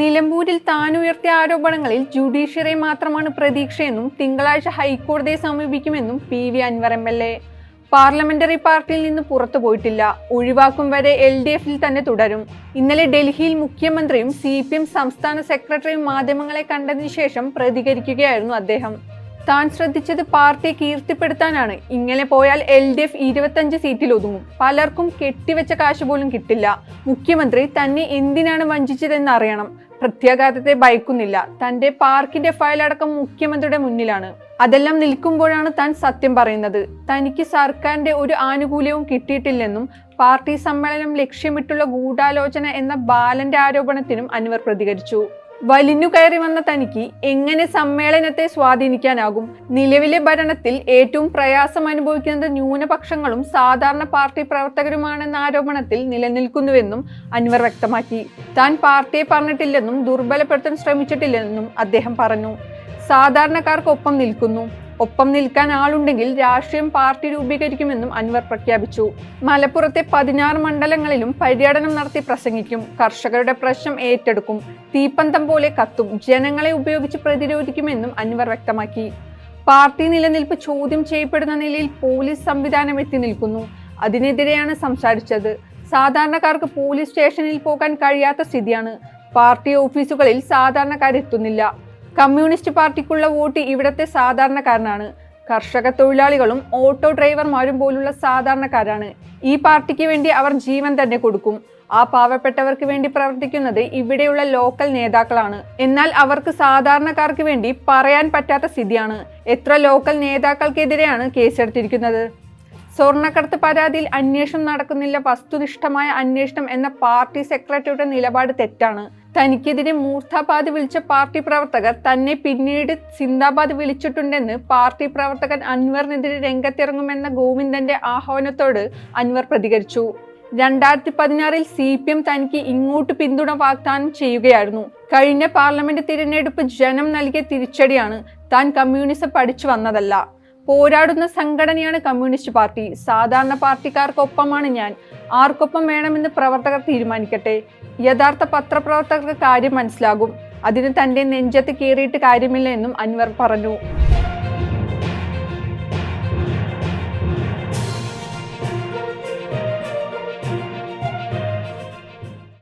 നിലമ്പൂരിൽ താൻ ഉയർത്തിയ ആരോപണങ്ങളിൽ ജുഡീഷ്യറി മാത്രമാണ് പ്രതീക്ഷയെന്നും തിങ്കളാഴ്ച ഹൈക്കോടതിയെ സമീപിക്കുമെന്നും P V Anvar M L A. Parliamentary പാർട്ടിയിൽ നിന്ന് പുറത്തു പോയിട്ടില്ല. ഒഴിവാക്കും വരെ എൽ ഡി എഫിൽ തന്നെ തുടരും. ഇന്നലെ ഡൽഹിയിൽ മുഖ്യമന്ത്രിയും സി പി എം സംസ്ഥാന സെക്രട്ടറിയും മാധ്യമങ്ങളെ കണ്ടതിന് ശേഷം പ്രതികരിക്കുകയായിരുന്നു അദ്ദേഹം. താൻ ശ്രദ്ധിച്ചത് പാർട്ടിയെ കീർത്തിപ്പെടുത്താനാണ്. ഇങ്ങനെ പോയാൽ എൽ ഡി എഫ് ഇരുപത്തഞ്ച് സീറ്റിൽ ഒതുങ്ങും പലർക്കും കെട്ടിവെച്ച കാശ് പോലും കിട്ടില്ല. മുഖ്യമന്ത്രി തന്നെ എന്തിനാണ് വഞ്ചിച്ചതെന്ന് അറിയണം. പ്രത്യാഘാതത്തെ ഭയക്കുന്നില്ല. തന്റെ പാർക്കിന്റെ ഫയൽ അടക്കം മുഖ്യമന്ത്രിയുടെ മുന്നിലാണ്. അതെല്ലാം നിൽക്കുമ്പോഴാണ് താൻ സത്യം പറയുന്നത്. തനിക്ക് സർക്കാരിന്റെ ഒരു ആനുകൂല്യവും കിട്ടിയിട്ടില്ലെന്നും പാർട്ടി സമ്മേളനം ലക്ഷ്യമിട്ടുള്ള ഗൂഢാലോചന എന്ന ബാലന്റെ ആരോപണത്തിനും അൻവർ പ്രതികരിച്ചു. വലിഞ്ഞു കയറി വന്ന തനിക്ക് എങ്ങനെ സമ്മേളനത്തെ സ്വാധീനിക്കാനാകും? നിലവിലെ ഭരണത്തിൽ ഏറ്റവും പ്രയാസം അനുഭവിക്കുന്നത് ന്യൂനപക്ഷങ്ങളും സാധാരണ പാർട്ടി പ്രവർത്തകരുമാണെന്ന ആരോപണത്തിൽ നിലനിൽക്കുന്നുവെന്നും അൻവർ വ്യക്തമാക്കി. താൻ പാർട്ടിയെ പറഞ്ഞിട്ടില്ലെന്നും ദുർബലപ്പെടുത്താൻ ശ്രമിച്ചിട്ടില്ലെന്നും അദ്ദേഹം പറഞ്ഞു. സാധാരണക്കാർക്കൊപ്പം നിൽക്കുന്നു. ഒപ്പം നിൽക്കാൻ ആളുണ്ടെങ്കിൽ രാഷ്ട്രീയം പാർട്ടി രൂപീകരിക്കുമെന്നും അൻവർ പ്രഖ്യാപിച്ചു. മലപ്പുറത്തെ പതിനാറ് മണ്ഡലങ്ങളിലും പര്യടനം നടത്തി പ്രസംഗിക്കും. കർഷകരുടെ പ്രശ്നം ഏറ്റെടുക്കും. തീപ്പന്തം പോലെ കത്തും. ജനങ്ങളെ ഉപയോഗിച്ച് പ്രതിരോധിക്കുമെന്നും അൻവർ വ്യക്തമാക്കി. പാർട്ടി നിലനിൽപ്പ് ചോദ്യം ചെയ്യപ്പെടുന്ന നിലയിൽ പോലീസ് സംവിധാനം എത്തി നിൽക്കുന്നു. അതിനെതിരെയാണ് സംസാരിച്ചത്. സാധാരണക്കാർക്ക് പോലീസ് സ്റ്റേഷനിൽ പോകാൻ കഴിയാത്ത സ്ഥിതിയാണ്. പാർട്ടി ഓഫീസുകളിൽ സാധാരണക്കാരെത്തുന്നില്ല. കമ്മ്യൂണിസ്റ്റ് പാർട്ടിക്കുള്ള വോട്ട് ഇവിടത്തെ സാധാരണക്കാരനാണ്. കർഷക തൊഴിലാളികളും ഓട്ടോ ഡ്രൈവർമാരും പോലുള്ള സാധാരണക്കാരാണ്. ഈ പാർട്ടിക്ക് വേണ്ടി അവർ ജീവൻ തന്നെ കൊടുക്കും. ആ പാവപ്പെട്ടവർക്ക് വേണ്ടി പ്രവർത്തിക്കുന്നത് ഇവിടെയുള്ള ലോക്കൽ നേതാക്കളാണ്. എന്നാൽ അവർക്ക് സാധാരണക്കാർക്ക് വേണ്ടി പറയാൻ പറ്റാത്ത സ്ഥിതിയാണ്. എത്ര ലോക്കൽ നേതാക്കൾക്കെതിരെയാണ് കേസെടുത്തിരിക്കുന്നത്? സ്വർണക്കടത്ത് പരാതിയിൽ അന്വേഷണം നടക്കുന്നില്ല. വസ്തുനിഷ്ഠമായ അന്വേഷണം എന്ന പാർട്ടി സെക്രട്ടറിയുടെ നിലപാട് തെറ്റാണ്. തനിക്കെതിരെ മൂർധാബാദ് വിളിച്ച പാർട്ടി പ്രവർത്തകർ തന്നെ പിന്നീട് സിന്ദാബാദ് വിളിച്ചിട്ടുണ്ടെന്ന് പാർട്ടി പ്രവർത്തകൻ അൻവറിനെതിരെ രംഗത്തിറങ്ങുമെന്ന ഗോവിന്ദന്റെ ആഹ്വാനത്തോട് അൻവർ പ്രതികരിച്ചു. രണ്ടായിരത്തി പതിനാറിൽ സി പി എം തനിക്ക് ഇങ്ങോട്ട് പിന്തുണ വാഗ്ദാനം ചെയ്യുകയായിരുന്നു. കഴിഞ്ഞ പാർലമെന്റ് തിരഞ്ഞെടുപ്പ് ജനം നൽകിയ തിരിച്ചടിയാണ് താൻ കമ്മ്യൂണിസം പഠിച്ചു വന്നതല്ല. പോരാടുന്ന സംഘടനയാണ് കമ്മ്യൂണിസ്റ്റ് പാർട്ടി. സാധാരണ പാർട്ടിക്കാർക്കൊപ്പമാണ് ഞാൻ. ആർക്കൊപ്പം വേണമെന്ന് പ്രവർത്തകർ തീരുമാനിക്കട്ടെ. യഥാർത്ഥ പത്രപ്രവർത്തകർക്ക് കാര്യം മനസ്സിലാകും. അതിന് തന്റെ നെഞ്ചത്ത് കയറിയിട്ട് കാര്യമില്ല എന്നും അൻവർ പറഞ്ഞു.